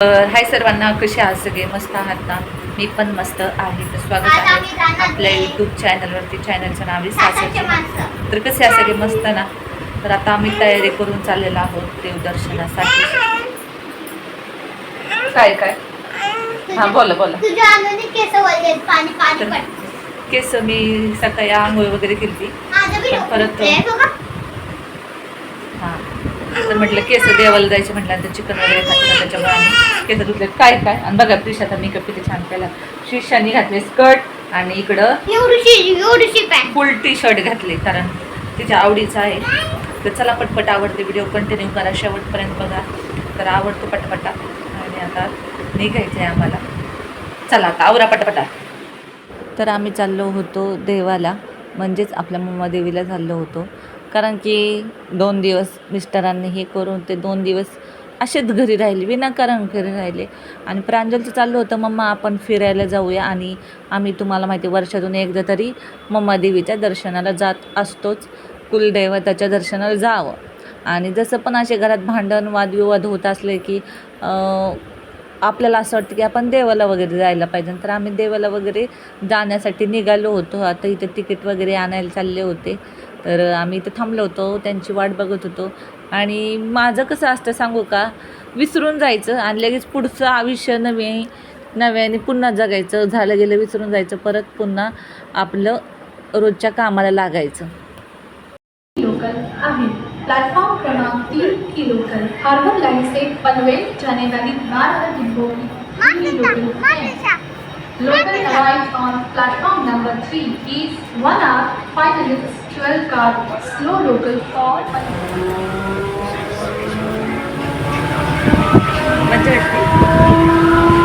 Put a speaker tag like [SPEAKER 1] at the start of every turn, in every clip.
[SPEAKER 1] हाय सर्वांना कसे आहात सगळे? मस्त आहात ना मी पण मस्त आहे. तर स्वागत आहे आपल्या यूट्यूब चॅनलवरती चॅनलचं नाव आहे सासरची तर कसे आहे सगळे? मस्त ना? तर आता आम्ही तयारी करून चाललेलो आहोत देवदर्शनासाठी. काय काय? हा बोला बोला.
[SPEAKER 2] केस
[SPEAKER 1] तर मी सकाळी आंघोळ वगैरे केली परत- तर म्हटलं केस देवाला जायचे म्हटल्यानंतर चिकन वगैरे ना त्याच्यामुळे आम्ही केस धुतले. काय काय? आणि बघा प्रिशाचा मेकअप किती छान केला. शिष्यानी घातले स्कर्ट आणि इकडं फुल टी शर्ट घातले कारण तिच्या आवडीचं आहे. तर चला पटपट आवडते व्हिडिओ कंटिन्यू करा शेवटपर्यंत बघा. तर आवडतो पटपटा. आणि आता निघायचं आहे आम्हाला. चला आता आवरा पटपटा. तर आम्ही चाललो होतो देवाला. म्हणजेच आपल्या मम्मा देवीला चाललो होतो. कारण की दोन दिवस मिस्टरांनी हे करून ते दोन दिवस असेच घरी राहिले विनाकारण घरी राहिले. आणि प्रांजलचं चाललं होतं मम्मा आपण फिरायला जाऊया आणि आम्ही तुम्हाला माहिती आहे, वर्षातून एकदा तरी मम्मा देवीच्या दर्शनाला जात असतोच कुलदैवताच्या दर्शनाला जावं. आणि जसं पण असे घरात भांडण वादविवाद होत असले की आपल्याला असं वाटतं की आपण देवाला वगैरे जायला पाहिजे. तर आम्ही देवाला वगैरे जाण्यासाठी निघालो होतो. आता इथं तिकीट वगैरे आणायला चालले होते. तर आम्ही इथं थांबलो होतो त्यांची वाट बघत होतो. आणि माझं कसं असतं सांगू का? विसरून जायचं आणि लगेच पुढचं आयुष्य नवे नव्याने पुन्हा जगायचं. झालं गेलं विसरून जायचं. परत पुन्हा आपलं रोजच्या कामाला लागायचं.
[SPEAKER 3] लोकल आहे. प्लॅटफॉर्म क्रमांक तीन की लोकल हार्बर लाइन से पनवेल जाने वाली बारह डिब्बों की local on platform number 3 is 1 hour 5 minutes 12 car slow local for
[SPEAKER 1] मजा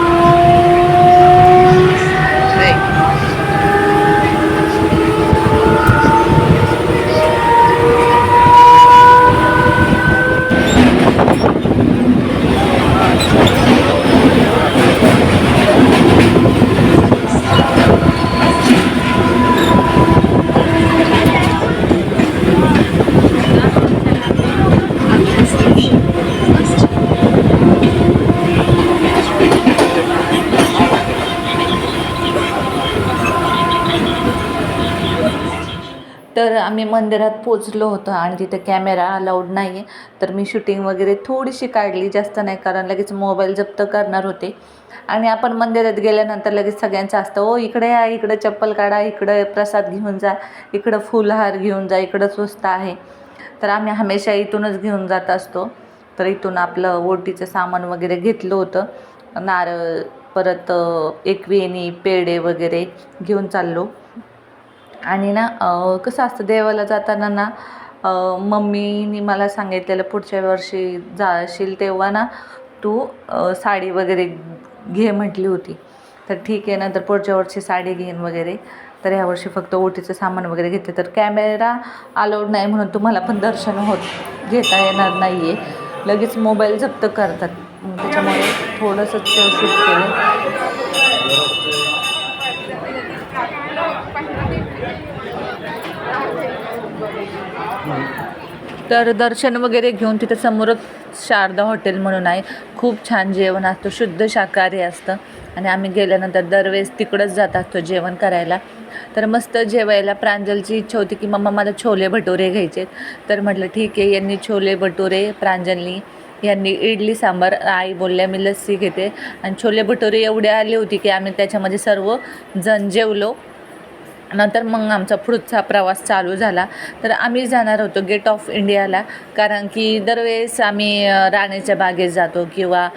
[SPEAKER 1] तर आम्ही मंदिरात पोचलो होतो आणि तिथे कॅमेरा अलाउड नाही आहे तर मी शूटिंग वगैरे थोडीशी काढली जास्त नाही कारण लगेच मोबाईल जप्त करणार होते. आणि आपण मंदिरात गेल्यानंतर लगेच सगळ्यांचं असतं ओ इकडे या इकडं चप्पल काढा इकडं प्रसाद घेऊन जा इकडं फुलहार घेऊन जा इकडं स्वस्त आहे. तर आम्ही हमेशा इथूनच घेऊन जात असतो. तर इथून आपलं ओटीचं सामान वगैरे घेतलं होतं. नारळ परत एकवेणी पेढे वगैरे घेऊन चाललो. आणि ना कसं असतं देवाला जाताना ना मम्मीनी मला सांगितलेलं पुढच्या वर्षी जाशील तेव्हा ना तू साडी वगैरे घे म्हटली होती. तर ठीक आहे नंतर पुढच्या वर्षी साडी घेईन वगैरे. तर ह्यावर्षी फक्त ओटीचं सामान वगैरे घेतलं तर कॅमेरा अलाउड नाही म्हणून तुम्हाला पण दर्शन होत घेता येणार नाही आहे लगेच मोबाईल जप्त करतात. मग त्याच्यामुळे थोडंसं शूट केलं तर दर्शन वगैरे घेऊन तिथे समोरच शारदा हॉटेल म्हणून आहे. खूप छान जेवण असतं शुद्ध शाकाहारी असतं. आणि आम्ही गेल्यानंतर दरवेळेस तिकडंच जात असतो जेवण करायला. तर मस्त जेवायला प्रांजलची इच्छा होती की मम्मा मला छोले भटुरे घ्यायचे तर म्हटलं ठीक आहे. यांनी छोले भटुरे प्रांजलनी यांनी इडली सांबार आई बोलल्या मी लस्सी घेते. आणि छोले भटुरे एवढे आले होते की आम्ही त्याच्यामध्ये सर्व जण जेवलो. नंतर मग आमचा पुढचा प्रवास चालू झाला. तर आम्ही जाणार होतो गेट ऑफ इंडियाला. कारण की दरवेळेस आम्ही राणीच्या बागेत जातो किंवा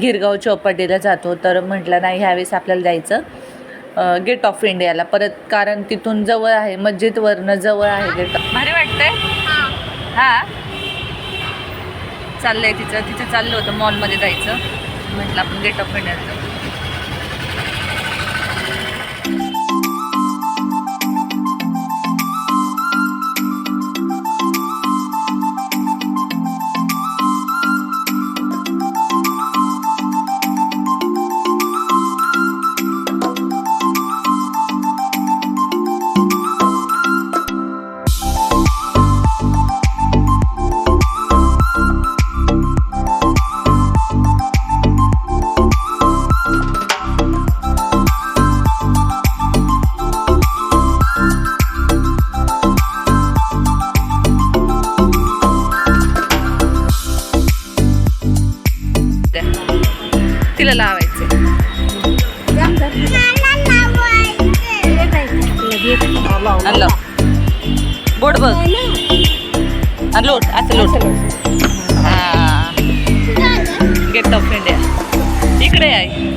[SPEAKER 1] गिरगाव चौपाटीला जातो. तर म्हटलं नाही ह्यावेळेस आपल्याला जायचं. गेट ऑफ इंडियाला. परत कारण तिथून जवळ आहे मस्जिदवरनं जवळ आहे गेट ऑफ भारी वाटतंय? हां. चाललंय तिचं तिचं चाललं होतं मॉलमध्ये जायचं. म्हटलं आपण गेट ऑफ इंडियाला तिला लावायचे बोट बघ. लोट असं लोट हा. गेट ऑफ इंडिया इकडे आहे.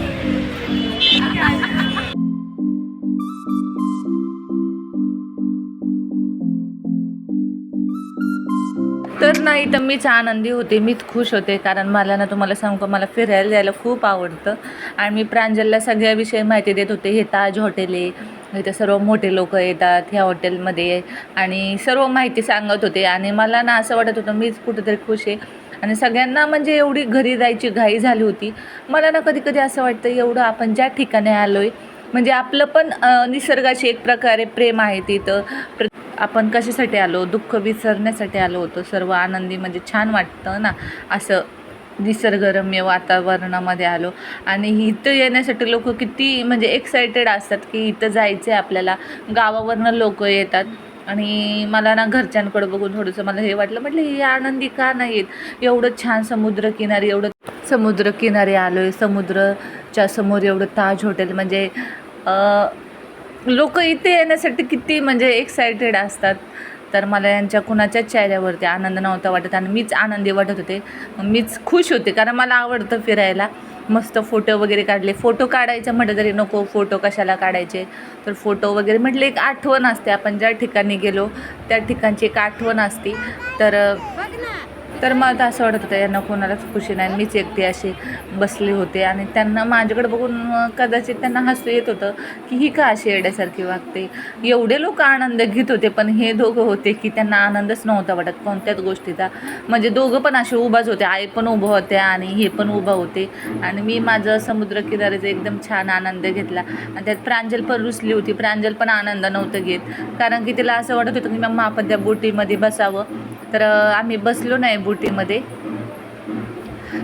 [SPEAKER 1] नाही तर मीच आनंदी होते. मीच खुश होते कारण मला ना तुम्हाला सांगू का मला फिरायला जायला खूप आवडतं. आणि मी प्रांजलला सगळ्याविषयी माहिती देत होते. हे ताज हॉटेल आहे. इथं सर्व मोठे लोक येतात ह्या हॉटेलमध्ये आणि सर्व माहिती सांगत होते. आणि मला ना असं वाटत होतं मीच कुठेतरी खुश आहे. आणि सगळ्यांना म्हणजे एवढी घरी जायची घाई झाली होती. मला ना कधी कधी असं वाटतं एवढं आपण ज्या ठिकाणी आलो आहे म्हणजे आपलं पण निसर्गाशी एक प्रकारे प्रेम आहे तिथं. प्र आपण कशासाठी आलो दुःख विसरण्यासाठी आलो होतो सर्व आनंदी म्हणजे छान वाटतं ना असं निसर्गरम्य वातावरणामध्ये आलो. आणि इथं येण्यासाठी लोक किती म्हणजे एक्सायटेड असतात की इथं जायचं आहे आपल्याला. गावावरनं लोक येतात. आणि मला ना घरच्यांकडं बघून थोडंसं मला हे वाटलं म्हटलं ही आनंदी का नाही एवढं छान समुद्रकिनारी एवढं समुद्रकिनारी आलो आहे समुद्रच्या समोर एवढं ताज हॉटेल म्हणजे लोक इथे येण्यासाठी किती म्हणजे एक्सायटेड असतात. तर मला यांच्या कुणाच्याच चेहऱ्यावरती आनंद नव्हता वाटत आणि मीच आनंदी वाटत होते. मीच खुश होते कारण मला आवडतं फिरायला. मस्त फोटो वगैरे काढले. फोटो काढायचे म्हटलं तरी नको फोटो कशाला काढायचे? तर फोटो वगैरे म्हटलं एक आठवण असते. आपण ज्या ठिकाणी गेलो त्या ठिकाणची एक आठवण असते. तर तर मला तर असं वाटत होतं यांना कोणालाच खुशी नाही. मीच एकटी अशी बसले होते आणि त्यांना माझ्याकडे बघून कदाचित त्यांना हसू येत होतं की ही का अशी येड्यासारखी वागते? एवढे लोक आनंद घेत होते पण हे दोघं होते की त्यांना आनंदच नव्हता वाटत कोणत्याच गोष्टीचा. म्हणजे दोघं पण असे उभाच होते आई पण उभं होते आणि हे पण उभं होते. आणि मी माझं समुद्रकिनाऱ्याचा एकदम छान आनंद घेतला. आणि त्यात प्रांजल पण रुसली होती. प्रांजल पण आनंद नव्हतं घेत. कारण की तिला असं वाटत होतं की मग आपण त्या बोटीमध्ये बसावं. तर आम्ही बसलो नाही बोटीमध्ये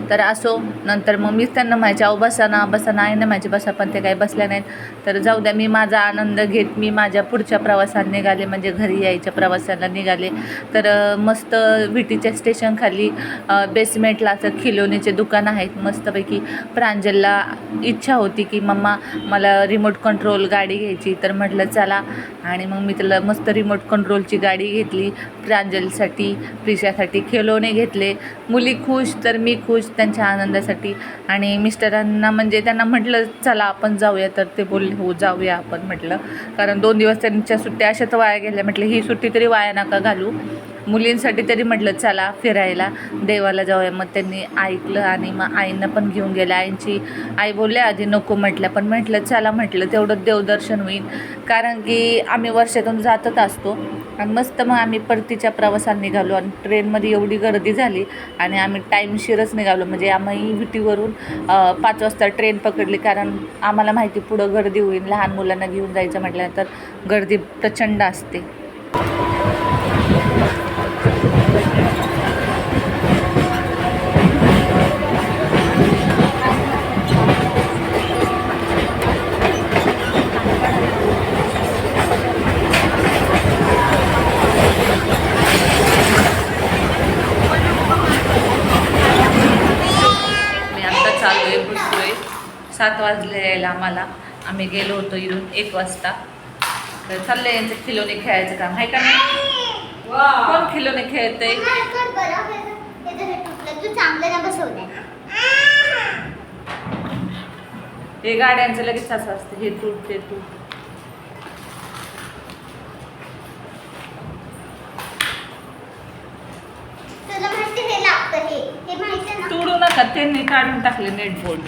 [SPEAKER 1] तर असो नंतर मग मीच त्यांना म्हणायचे अहो बसा ना बसा आहे ना माझे बसा पण ते काही बसल्या नाहीत. तर जाऊ द्या मी माझा आनंद घेत मी माझ्या पुढच्या प्रवासात निघाले म्हणजे घरी यायच्या प्रवासाला निघाले. तर मस्त विटीच्या स्टेशनखाली बेसमेंटला असं खिलोनीचे दुकान आहेत मस्तपैकी. प्रांजलला इच्छा होती की मम्मा मला रिमोट कंट्रोल गाडी घ्यायची. तर म्हटलं चला. आणि मग मी त्याला मस्त रिमोट कंट्रोलची गाडी घेतली. प्रांजलसाठी प्रिशासाठी खेळवणे घेतले. मुली खुश तर मी खुश. त्यांच्या आनंदासाठी. आणि मिस्टरांना म्हणजे त्यांना म्हटलं चला आपण जाऊया. तर ते बोलले हो जाऊया आपण म्हटलं. कारण दोन दिवस त्यांच्या सुट्ट्या अशाच वाया गेल्या. म्हटलं ही सुट्टी तरी वाया नका घालू. मुलींसाठी तरी म्हटलं चला फिरायला देवाला जाऊया. मग त्यांनी ऐकलं आणि मग आईंना पण घेऊन गेल्या. आईंची आई बोलल्या आधी नको म्हटलं पण म्हटलं चला म्हटलं तेवढं देवदर्शन होईल. कारण की आम्ही वर्षातून जातच असतो आणि मस्त मग आम्ही परतीच्या प्रवासात निघालो आणि ट्रेनमध्ये एवढी गर्दी झाली आणि आम्ही टाईमशीरच निघालो. म्हणजे आम्ही विटीवरून पाच वाजता ट्रेन पकडली कारण आम्हाला माहिती पुढं गर्दी होईल लहान मुलांना घेऊन जायचं म्हटल्यानंतर गर्दी प्रचंड असते मी आत्ता चालू आहे सात वाजले यायला आम्हाला. आम्ही गेलो होतो इथून एक वाजता. तर चाललंय यांचं खिलोने खेळायचं काम. आहे का नाही? कोण खिलोने
[SPEAKER 2] बरं हे- हे जर हे तुटलं, तू चांगलं ना बसवलंय
[SPEAKER 1] हे गाड्यांचं लगेच असं असतं. हे तूट ते तूट
[SPEAKER 2] तुला माहिती हे लागतं हे. हे माहिती ना?
[SPEAKER 1] तोडू नका. त्यांनी काढून टाकले नेट बोर्ड